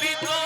পবিত্র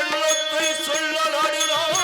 உள்ளத்தை சொல்ல நாடினாள்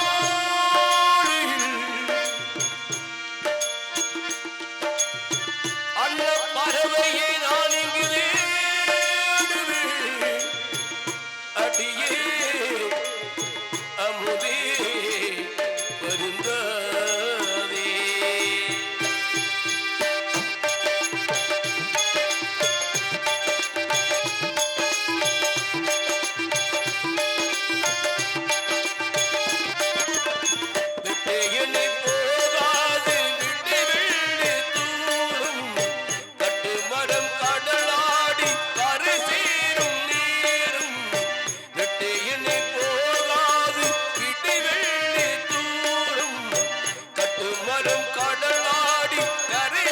கடலாடி கரை